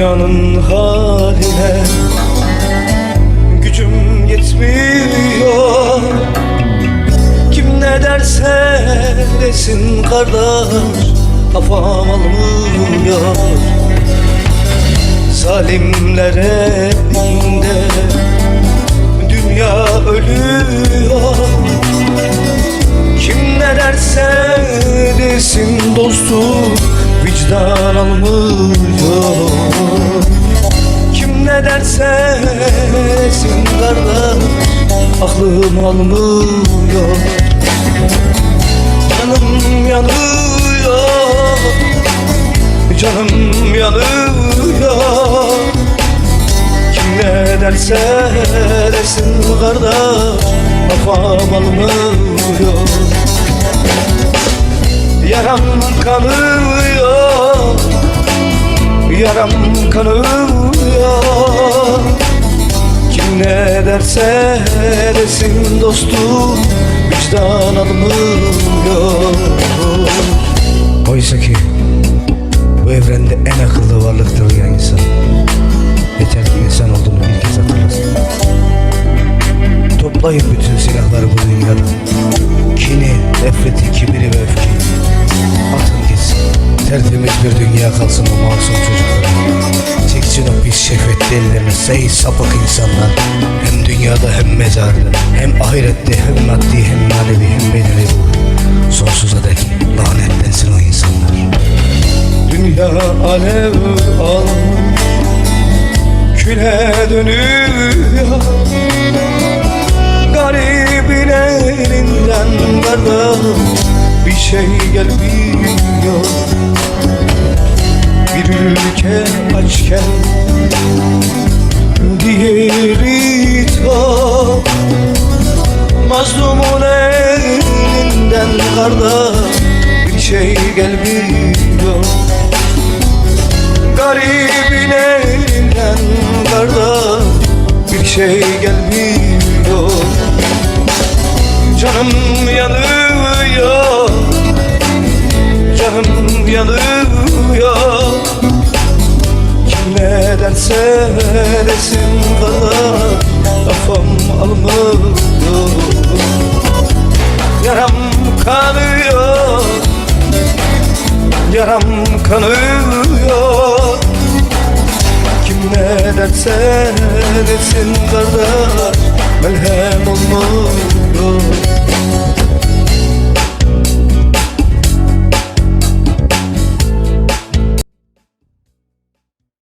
Dünyanın haline. Gücüm yetmiyor. Kim ne derse desin kardeş Kafam almıyor. Zalimler elinde Dünya ölüyor Vicdan almıyor Kim ne derse desin kardeş Aklım almıyor. Canım yanıyor Canım yanıyor. Kim ne derse desin kardeş Kafam almıyor. Yaram kanıyor Yaram kanıyor Kim ne derse desin dostum Vicdan almıyor Oysa ki bu evrende en akıllı varlıktır ya insan Yeter ki insan olduğunu bir kez hatırlasın. Toplayın bütün silahları bu dünyadan Kini, nefreti, kibiri ve öfkeyi Tertemiz bir dünya kalsın o masum çocuklara Çeksin o pis şehvetli ellerini Sey sapık insanlar. Hem dünyada hem mezarda Hem ahirette hem maddi hem manevi hem bedeni Sonsuza dek lanetlensin o insanlar. Dünya alev al Küle dönüyor. Garibin elinden kardeş Bir şey gelmiyor kardeş Bir şey gelmiyor. Garibin elinden kardeş Bir şey gelmiyor. Canım yanıyor Canım yanıyor. Kim ne derse desin bana Kafam almıyor. Yaram kanıyor Yaram kanıyor. Kim ne derse desin